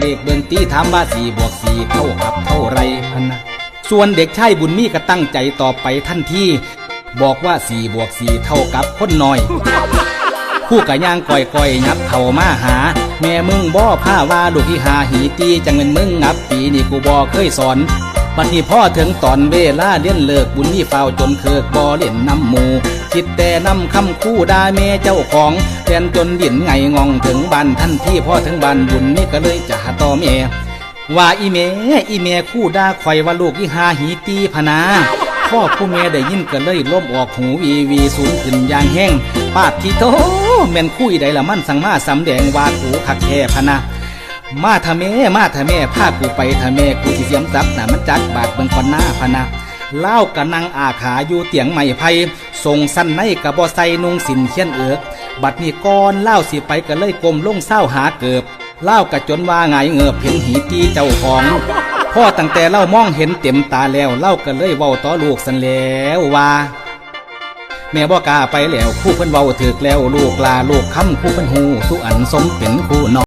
เลขเบิ่งตีถามว่าสี่บวกสี่เท่ากับเท่าไรพันนะส่วนเด็กชายบุญมีก็ตั้งใจต่อไปทันทีบอกว่าสี่บวกสี่เท่ากับคนน้อยคู่กะย่างก่อยก่อยยับเข่ามาหา แม่มึงบ่ผ้าว่าลูกที่หาหีตีจังเป็นมึงงับปีนี่กูบ่เคยสอน บัดนี้พ่อถึงตอนเวลาเลี้ยนเลิกบุญนี่เฝ้าจนเคิกบ่เล่นน้ำมูคิดแต่นำคำคู่ดาแม่เจ้าของแทนจนดินไงงองถึงบ้านท่านที่พ่อถึงบ้านบุญนี่ก็เลยจะหาต่อแม่ว่าอีเมอีเมคู่ด่าข่อยว่าลูกอีหาหีตีพนาพ่อผู้แม่ได้ยินก็เลยล้มออกหูวีวีสูงขึ้นอย่างแห้งปาดที่โตแม่นคุยใดละมันสั่งมาสำแดงว่ากูคักแค่พนะ มาทะแม่มาทะแม่พากูไปทะแม่กูสิเสียมซับน่ะมันจักบาดเบิ่งก่อนหน้าพะนะเล่ากะนังอาขาอยู่เตียงไม้ไผ่ส่งสั้นในกะบ่ใส่นุงสินเขียนเอิก บัดนี้ก่อนเล่าสิไปก็เลยกลมลงเศร้าหาเกิบเล่ากะจนว่าไงายเงือบเห็นหีตีเจ้าของพ่อตั้งแต่เล่ามองเห็นเต็มตาแล้วเล่าก็เลยเว้าต่อลูกสันแล้วว่าแม่บอกล้าไปแล้วคู่เพิ่นเว้าถึกแล้วลูกลาลูกคำคู่เพิ่นหูสุอันสมเป็นคู่น้อง